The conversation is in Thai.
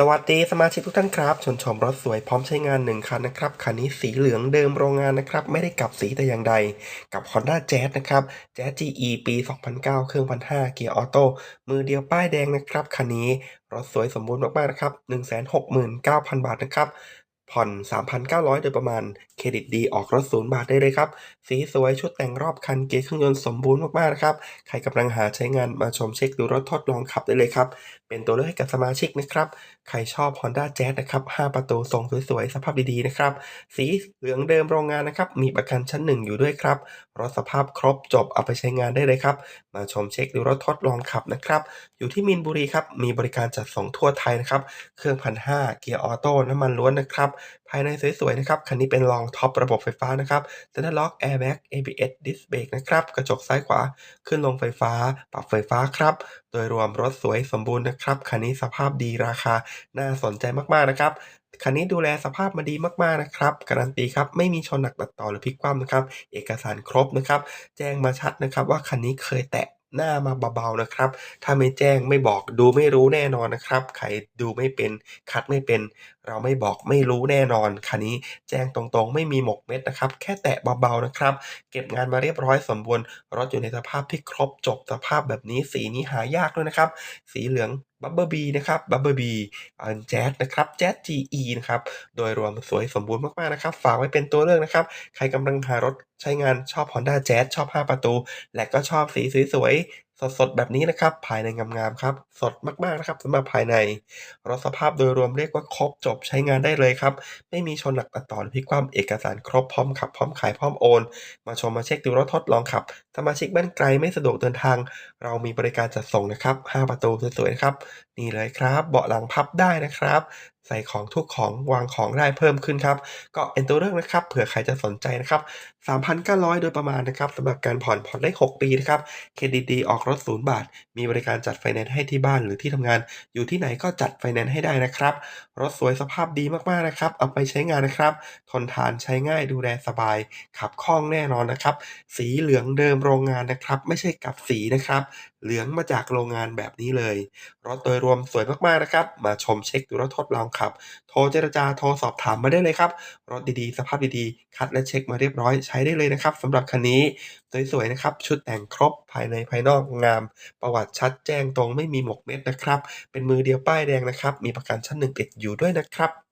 สวัสดีสมาชิกทุกท่านครับ ชนชมรถสวยพร้อมใช้งานหนึ่งคันนะครับ คันนี้สีเหลืองเดิมโรงงานนะครับ ไม่ได้กลับสีแต่อย่างใด กับ Honda Jazz นะครับ Jazz GE ปี 2009 เครื่อง1,500เกียร์ออโต้มือเดียวป้ายแดงนะครับ คันนี้รถสวยสมบูรณ์มากๆนะครับ 169,000 บาทนะครับ ผ่อน 3,900 โดยประมาณ เครดิตดีออกรถศูนย์บาทได้เลยครับ สีสวยชุดแต่งรอบคันเกียร์เครื่องยนต์สมบูรณ์มากๆนะครับ ใครกำลังหาใช้งานมาชมเช็คดูรถทดลองขับได้เลยครับ เป็นตัวเลือกให้กับสมาชิกนะครับ ใครชอบ Honda Jazz นะครับ 5 ประตูทรงสวยๆ สภาพดีๆ นะครับ สีเหลืองเดิมโรงงานนะครับ มีประกันชั้นหนึ่งอยู่ด้วยครับ รถสภาพครบจบเอาไปใช้งานได้เลยครับ มาชมเช็คดูรถทดลองขับนะครับ อยู่ที่มินบุรีครับ มีบริการจัดส่งทั่วไทยนะครับ เครื่องพันห้าเกียร์ออโต้น้ำมันล้วนนะครับภายในสวยๆนะครับ คันนี้เป็นรองท็อประบบไฟฟ้านะครับเซ็นทรัลล็อกแอร์แบ็ก ABS ดิสเบรกนะครับ กระจกซ้ายขวาขึ้นลงไฟฟ้า ปรับไฟฟ้าครับ โดยรวมรถสวยสมบูรณ์นะครับ คันนี้สภาพดีราคา น่าสนใจมากๆนะครับคันนี้ดูแลสภาพมาดีมากๆนะครับ การันตีครับไม่มีชนหนักตัดต่อหรือพลิกคว่ำนะครับ เอกสารครบนะครับ แจ้งมาชัดนะครับว่าคันนี้เคยแตะ หน้ามาเบาๆนะครับ ถ้าไม่แจ้งไม่บอกดูไม่รู้แน่นอนนะครับ ใครดูไม่เป็น คัดไม่เป็น เราไม่บอกไม่รู้แน่นอนคันนี้แจ้งตรงๆ ไม่มีหมกเม็ดนะครับ แค่แตะเบาๆนะครับ เก็บงานมาเรียบร้อยสมบูรณ์รถอยู่ในสภาพที่ครบจบสภาพแบบนี้สีนี้หายากด้วยนะครับ สีเหลือง บับเบิลบีนะครับบับเบิลบีอันแจ๊สนะครับแจ๊ส GE นะครับ โดยรวมสวยสมบูรณ์มากๆนะครับ ฝากไว้เป็นตัวเลือกนะครับ ใครกำลังหารถใช้งานชอบ Honda Jazz ชอบ 5 ประตู และก็ชอบสีสวย สดๆแบบนี้นะครับ ภายในงามๆครับ สดมากๆนะครับสำหรับภายในรถสภาพโดยรวมเรียกว่าครบจบใช้งานได้เลยครับ ไม่มีชนหนักตัดต่อหรือพิกคว่ำเอกสารครบพร้อมขับพร้อมขายพร้อมโอน มาชมมาเช็คดูรถทดลองขับสมาชิกบ้านไกลไม่สะดวกเดินทาง เรามีบริการจัดส่งนะครับ 5 ประตูสวยๆครับ นี่เลยครับ เบาะหลังพับได้นะครับ ใส่ของทุกของวางของได้เพิ่มขึ้นครับ ก็เป็นตัวเลือกนะครับ เผื่อใครจะสนใจนะครับ3,900 โดยประมาณนะครับสำหรับการผ่อนผ่อนได้ 6 ปีนะครับเครดิตดีออกรถศูนย์บาท มีบริการจัดไฟแนนซ์ให้ที่บ้านหรือที่ทำงาน อยู่ที่ไหนก็จัดไฟแนนซ์ให้ได้นะครับ รถสวยสภาพดีมากๆนะครับ เอาไปใช้งานนะครับ ทนทานใช้ง่ายดูแลสบาย ขับคล่องแน่นอนนะครับ สีเหลืองเดิมโรงงานนะครับ ไม่ใช่กับสีนะครับเหลืองมาจากโรงงานแบบนี้เลย รถโดยรวมสวยมากๆนะครับ มาชมเช็คดูรถทดลองขับ โทรเจรจาโทรสอบถามมาได้เลยครับ รถดีๆ สภาพดีๆ คัดและเช็คมาเรียบร้อยใช้ได้เลยนะครับสำหรับคันนี้สวยๆนะครับ ชุดแต่งครบภายในภายนอกงาม ประวัติชัดแจ้งตรงไม่มีหมกเม็ดนะครับ เป็นมือเดียวป้ายแดงนะครับ มีประกันชั้นหนึ่งติดอยู่ด้วยนะครับ